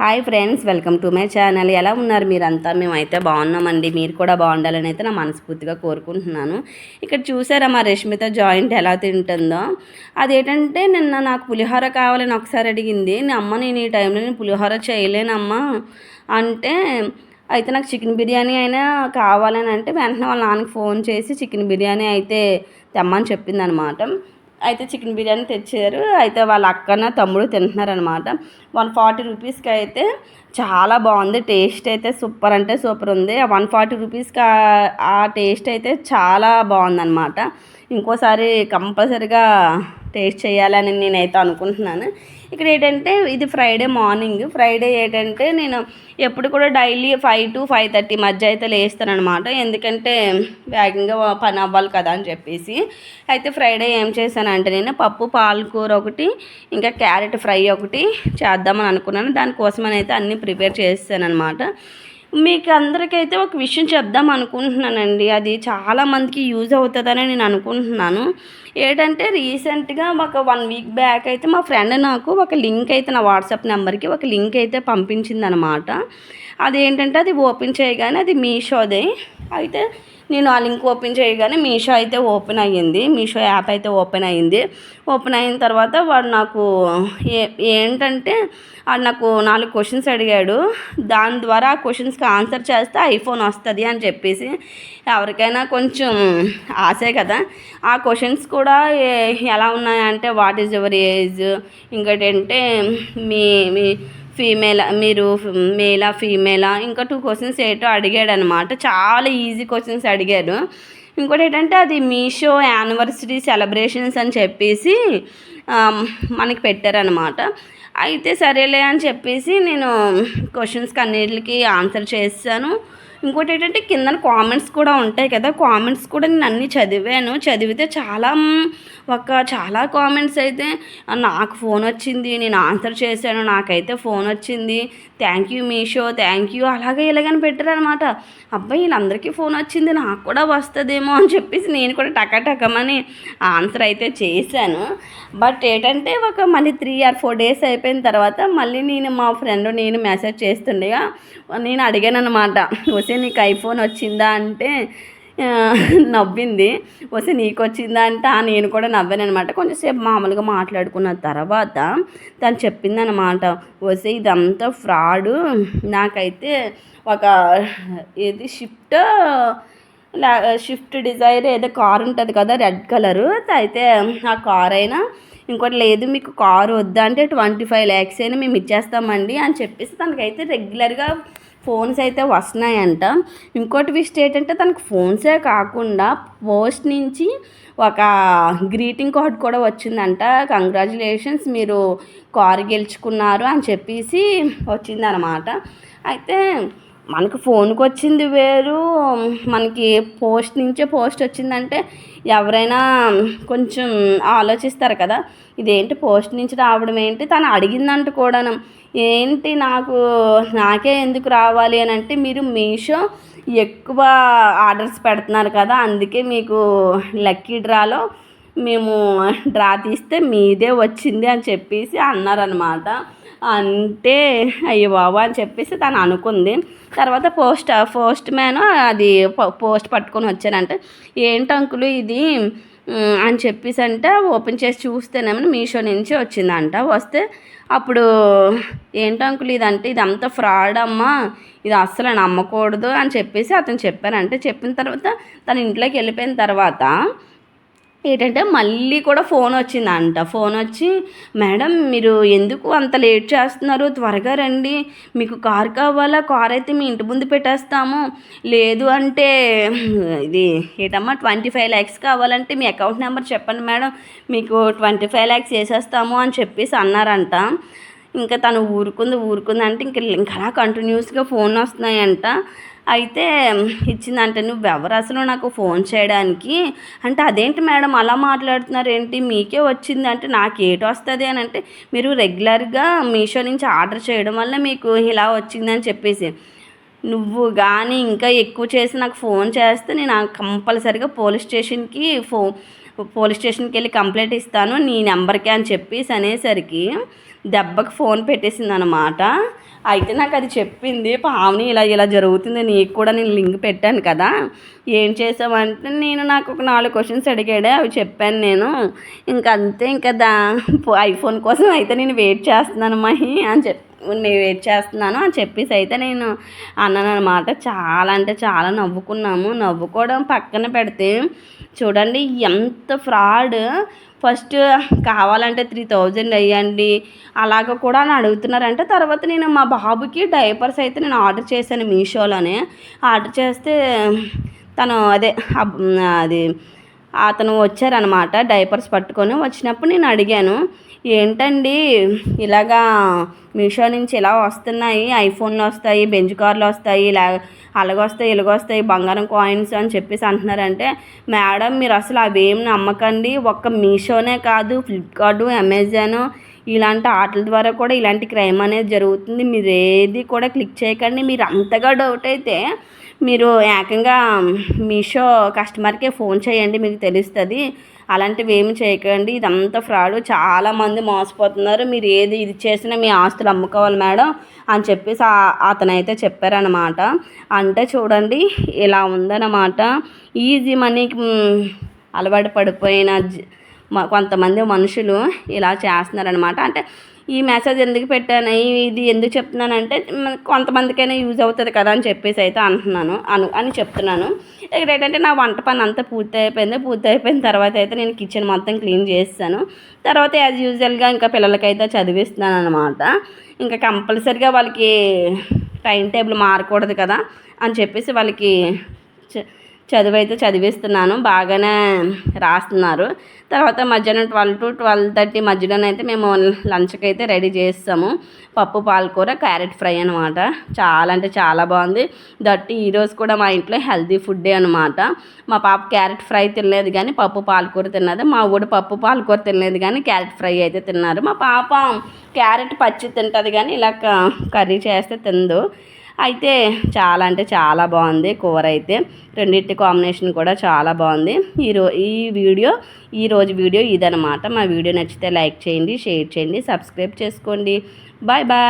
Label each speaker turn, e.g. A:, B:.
A: Hi friends welcome to my channel. ఎలా ఉన్నారు మీరంతా? మేమైతే బాగున్నామండి. మీరు కూడా బాగుండాలని అయితే నా మనస్ఫూర్తిగా కోరుకుంటున్నాను. ఇక్కడ చూసారా మా రష్మిత జాయింట్ ఎలా తింటుందో? అదేంటంటే నిన్న నాకు పులిహోర కావాలని ఒకసారి అడిగింది. నేను అమ్మ నేను ఈ టైంలో నేను పులిహోర చేయలేనమ్మా. అంటే అయితే నాకు చికెన్ బిర్యానీ అయినా కావాలని అంటే వెంటనే వాళ్ళ నాన్నకి ఫోన్ చేసి చికెన్ బిర్యానీ అయితే తెమ్మని చెప్పింది అనమాట అయితే చికెన్ బిర్యానీ తెచ్చారు. అయితే వాళ్ళ అక్కన తమ్ముడు తింటున్నారనమాట వన్ ఫార్టీ రూపీస్కి అయితే చాలా బాగుంది. టేస్ట్ అయితే సూపర్ అంటే సూపర్ ఉంది. వన్ ఫార్టీ రూపీస్కి ఆ టేస్ట్ అయితే చాలా బాగుందన్నమాట. ఇంకోసారి కంపల్సరిగా టేస్ట్ చేయాలని నేనైతే అనుకుంటున్నాను. ఇక్కడ ఏంటంటే ఇది ఫ్రైడే మార్నింగ్. ఫ్రైడే ఏంటంటే నేను ఎప్పుడు కూడా daily five to five thirty మధ్య అయితే లేస్తానమాట ఎందుకంటే వేగంగా పని అవ్వాలి కదా అని చెప్పేసి. అయితే ఫ్రైడే ఏం చేశానంటే నేను పప్పు పాలకూర ఒకటి ఇంకా క్యారెట్ ఫ్రై ఒకటి చేద్దామని అనుకున్నాను. దానికోసమని అయితే అన్నీ ప్రిపేర్ చేస్తాను అనమాట మీకు అందరికైతే ఒక విషయం చెప్దాం అనుకుంటున్నానండి. అది చాలా మందికి యూజ్ అవుతుందని నేను అనుకుంటున్నాను. ఏంటంటే రీసెంట్గా ఒక వన్ వీక్ బ్యాక్ అయితే మా ఫ్రెండ్ నాకు ఒక లింక్ అయితే నా వాట్సాప్ నెంబర్కి ఒక లింక్ అయితే పంపించింది అనమాట అదేంటంటే అది ఓపెన్ చేయగానే అది మీషోదే. అయితే నేను ఆ లింక్ ఓపెన్ చేయగానే మీషో అయితే ఓపెన్ అయ్యింది. మీషో యాప్ అయితే ఓపెన్ అయ్యింది. ఓపెన్ అయిన తర్వాత వాడు నాకు ఏ ఏంటంటే వాడు నాకు నాలుగు క్వశ్చన్స్ అడిగాడు. దాని ద్వారా ఆ క్వశ్చన్స్కి ఆన్సర్ చేస్తే ఐఫోన్ వస్తుంది అని చెప్పేసి ఎవరికైనా కొంచెం ఆశే కదా. ఆ క్వశ్చన్స్ కూడా ఎలా ఉన్నాయంటే వాట్ ఈజ్ యువర్ ఏజ్? ఇంకోటి అంటే మీ మీ ఫీమేల్ మీరు మేలా ఫీమేలా ఇంకా టూ క్వశ్చన్స్ ఏటో అడిగాడు అనమాట చాలా ఈజీ క్వశ్చన్స్ అడిగాడు. ఇంకోటి ఏంటంటే అది మీషో యానివర్సరీ సెలబ్రేషన్స్ అని చెప్పేసి మనకి పెట్టారనమాట. అయితే సరేలే అని చెప్పేసి నేను క్వశ్చన్స్కి అన్నిటికి ఆన్సర్ చేశాను ఇంకోటి ఏంటంటే కింద కామెంట్స్ కూడా ఉంటాయి కదా. కామెంట్స్ కూడా నేను అన్నీ చదివాను. చదివితే చాలా ఒక చాలా కామెంట్స్ అయితే నాకు ఫోన్ వచ్చింది నేను ఆన్సర్ చేశాను నాకైతే ఫోన్ వచ్చింది. Thank you Meesho thank you అలాగే ఇలాగని పెట్టారనమాట అబ్బాయి వీళ్ళందరికీ ఫోన్ వచ్చింది నాకు కూడా వస్తుందేమో అని చెప్పేసి నేను కూడా టకటకమని ఆన్సర్ అయితే చేశాను. బట్ ఏంటంటే ఒక మళ్ళీ త్రీ ఆర్ ఫోర్ డేస్ అయిపోయిన తర్వాత మళ్ళీ నేను మా ఫ్రెండ్ నేను మెసేజ్ చేస్తుండగా నేను అడిగాను అనమాట వస్తే నీకు ఐఫోన్ వచ్చిందా అంటే నవ్వింది. వస్తే నీకు వచ్చిందా అంటే నేను కూడా నవ్వాను అనమాట కొంచెంసేపు మామూలుగా మాట్లాడుకున్న తర్వాత తను చెప్పిందనమాట వస్తే ఇదంతా ఫ్రాడ్. నాకైతే ఒక ఏది షిఫ్ట్ షిఫ్ట్ డిజైర్ ఏదో కార్ ఉంటుంది కదా రెడ్ కలరు. అయితే ఆ కార్ అయినా ఇంకోటి లేదు మీకు కారు వద్దా అంటే ట్వంటీ ఫైవ్ ల్యాక్స్ అయినా మేము ఇచ్చేస్తామండి అని చెప్పేసి తనకైతే రెగ్యులర్గా ఫోన్స్ అయితే వస్తున్నాయంట. ఇంకోటి విషయం ఏంటంటే తనకు ఫోన్సే కాకుండా పోస్ట్ నుంచి ఒక గ్రీటింగ్ కార్డ్ కూడా వచ్చిందంట. కంగ్రాచులేషన్స్ మీరు కారు గెలుచుకున్నారు అని చెప్పేసి వచ్చిందనమాట అయితే మనకు ఫోన్కి వచ్చింది వేరు. మనకి పోస్ట్ నుంచే పోస్ట్ వచ్చిందంటే ఎవరైనా కొంచెం ఆలోచిస్తారు కదా. ఇదేంటి పోస్ట్ నుంచి రావడం ఏంటి? తను అడిగిందంట కూడాను. ఏంటి నాకు నాకే ఎందుకు రావాలి అని అంటే మీరు మీషో ఎక్కువ ఆర్డర్స్ పెడుతున్నారు కదా అందుకే మీకు లక్కీ డ్రాలో మేము డ్రా తీస్తే మీదే వచ్చింది అని చెప్పేసి అన్నారనమాట అంటే అయ్యో బాబా అని చెప్పేసి తను అనుకుంది. తర్వాత పోస్ట్ పోస్ట్ మ్యాన్ అది పోస్ట్ పట్టుకొని వచ్చానంటే ఏంటి అంకులు ఇది? అని చెప్పేసి అంటే ఓపెన్ చేసి చూస్తేనేమో మీషో నుంచి వచ్చిందంట. వస్తే అప్పుడు ఏంటో అంకుల్ ఇదంటే ఇదంతా ఫ్రాడ్ అమ్మా ఇది అస్సలు నమ్మకూడదు అని చెప్పేసి అతను చెప్పారంటే. చెప్పిన తర్వాత తన ఇంట్లోకి వెళ్ళిపోయిన తర్వాత ఏంటంటే మళ్ళీ కూడా ఫోన్ వచ్చిందంట. ఫోన్ వచ్చి మేడం మీరు ఎందుకు అంత లేట్ చేస్తున్నారు? త్వరగా రండి. మీకు కార్ కావాలా? కార్ అయితే మీ ఇంటి ముందు పెట్టేస్తాము. లేదు అంటే ఇది ఏంటమ్మా ట్వంటీ ఫైవ్ ల్యాక్స్ కావాలంటే మీ అకౌంట్ నెంబర్ చెప్పండి మేడం. మీకు ట్వంటీ ఫైవ్ ల్యాక్స్ వేసేస్తాము అని చెప్పేసి అన్నారంట. ఇంకా తను ఊరుకుంది ఊరుకుంది అంటే ఇంక ఇంకా అలా కంటిన్యూస్గా ఫోన్ వస్తున్నాయంట. అయితే ఇచ్చిందంటే నువ్వు ఎవరు అసలు నాకు ఫోన్ చేయడానికి? అంటే అదేంటి మేడం అలా మాట్లాడుతున్నారు ఏంటి మీకే వచ్చింది. అంటే నాకు ఏటి వస్తుంది? అని అంటే మీరు రెగ్యులర్గా మీషో నుంచి ఆర్డర్ చేయడం వల్ల మీకు ఇలా వచ్చిందని చెప్పేసి. నువ్వు కానీ ఇంకా ఎక్కువ చేసి నాకు ఫోన్ చేస్తే నేను కంపల్సరిగా పోలీస్ స్టేషన్కి ఫో పోలీస్ స్టేషన్కి వెళ్ళి కంప్లైంట్ ఇస్తాను నీ నెంబర్కి అని చెప్పేసి అనేసరికి దెబ్బకి ఫోన్ పెట్టేసింది అనమాట అయితే నాకు అది చెప్పింది పావని ఇలా ఇలా జరుగుతుంది నీకు కూడా నేను లింక్ పెట్టాను కదా. ఏం చేసావంటే నేను నాకు ఒక నాలుగు క్వశ్చన్స్ అడిగాడు అవి చెప్పాను నేను. ఇంకా అంతే ఇంకా దా ఐఫోన్ కోసం అయితే నేను వెయిట్ చేస్తున్నాను మహి అని చెప్పి నేను వెయిట్ చేస్తున్నాను అని చెప్పేసి అయితే నేను అన్నాను అనమాట చాలా అంటే చాలా నవ్వుకున్నాము. నవ్వుకోవడం పక్కన పెడితే చూడండి ఎంత ఫ్రాడ్ ఫస్ట్ కావాలంటే త్రీ థౌజండ్ అయ్యండి అలాగ కూడా అని అడుగుతున్నారంటే తర్వాత నేను మా బాబుకి డైపర్స్ అయితే నేను ఆర్డర్ చేశాను మీషోలోనే. ఆర్డర్ చేస్తే తను అదే అది అతను వచ్చారనమాట డైపర్స్ పట్టుకొని వచ్చినప్పుడు నేను అడిగాను ఏంటండి ఇలాగా మీషో నుంచి ఇలా వస్తున్నాయి ఐఫోన్లు వస్తాయి బెంచ్ కార్లు వస్తాయి ఇలా అలాగొస్తాయి ఇలాగొస్తాయి బంగారం కాయిన్స్ అని చెప్పేసి అంటున్నారంటే మేడం మీరు అసలు అవేం నమ్మకండి ఒక్క మీషోనే కాదు ఫ్లిప్కార్ట్ అమెజాను ఇలాంటి ఆటల ద్వారా కూడా ఇలాంటి క్రైమ్ అనేది జరుగుతుంది మీరు ఏది కూడా క్లిక్ చేయకండి మీరు అంతగా డౌట్ అయితే మీరు ఏకంగా మీషో కస్టమర్కే ఫోన్ చేయండి మీకు తెలుస్తుంది. అలాంటివి ఏమి చేయకండి. ఇదంతా ఫ్రాడ్. చాలామంది మోసపోతున్నారు. మీరు ఏది ఇది చేసినా మీ ఆస్తులు అమ్ముకోవాలి మేడం అని చెప్పేసి అతనైతే చెప్పారనమాట అంటే చూడండి ఇలా ఉందన్నమాట. ఈజీ మనీకి అలవాటు పడిపోయిన కొంతమంది మనుషులు ఇలా చేస్తున్నారనమాట అంటే ఈ మెసేజ్ ఎందుకు పెట్టాను? ఇది ఎందుకు చెప్తున్నానంటే కొంతమందికైనా యూజ్ అవుతుంది కదా అని చెప్పేసి అయితే అంటున్నాను అను అని చెప్తున్నాను. ఇక్కడ ఏంటంటే నా వంట పని అంతా పూర్తి అయిపోయింది. పూర్తి అయిపోయిన తర్వాత అయితే నేను కిచెన్ మొత్తం క్లీన్ చేస్తాను. తర్వాత యాజ్ యూజువల్గా ఇంకా పిల్లలకైతే చదివిస్తున్నాను అనమాట ఇంకా కంపల్సరిగా వాళ్ళకి టైం టేబుల్ మారకూడదు కదా అని చెప్పేసి వాళ్ళకి చదువు అయితే చదివిస్తున్నాను బాగానే రాస్తున్నారు. తర్వాత మధ్యాహ్నం ట్వెల్వ్ టు ట్వెల్వ్ థర్టీ మధ్యలోనైతే మేము లంచ్కి అయితే రెడీ చేస్తాము. పప్పు పాలకూర క్యారెట్ ఫ్రై అనమాట చాలా అంటే చాలా బాగుంది. దట్టి ఈరోజు కూడా మా ఇంట్లో హెల్తీ ఫుడ్డే అనమాట మా పాప క్యారెట్ ఫ్రై తినలేదు కానీ పప్పు పాలకూర తిన్నది. మా ఊడు పప్పు పాలకూర తినలేదు కానీ క్యారెట్ ఫ్రై అయితే తిన్నారు. మా పాప క్యారెట్ పచ్చి తింటుంది కానీ ఇలా కర్రీ చేస్తే తిందు. అయితే చాలా అంటే చాలా బాగుంది కూర అయితే. రెండింటి కాంబినేషన్ కూడా చాలా బాగుంది. ఈరో ఈ వీడియో ఈరోజు వీడియో ఇదనమాట మా వీడియో నచ్చితే లైక్ చేయండి షేర్ చేయండి సబ్స్క్రైబ్ చేసుకోండి. Bye bye.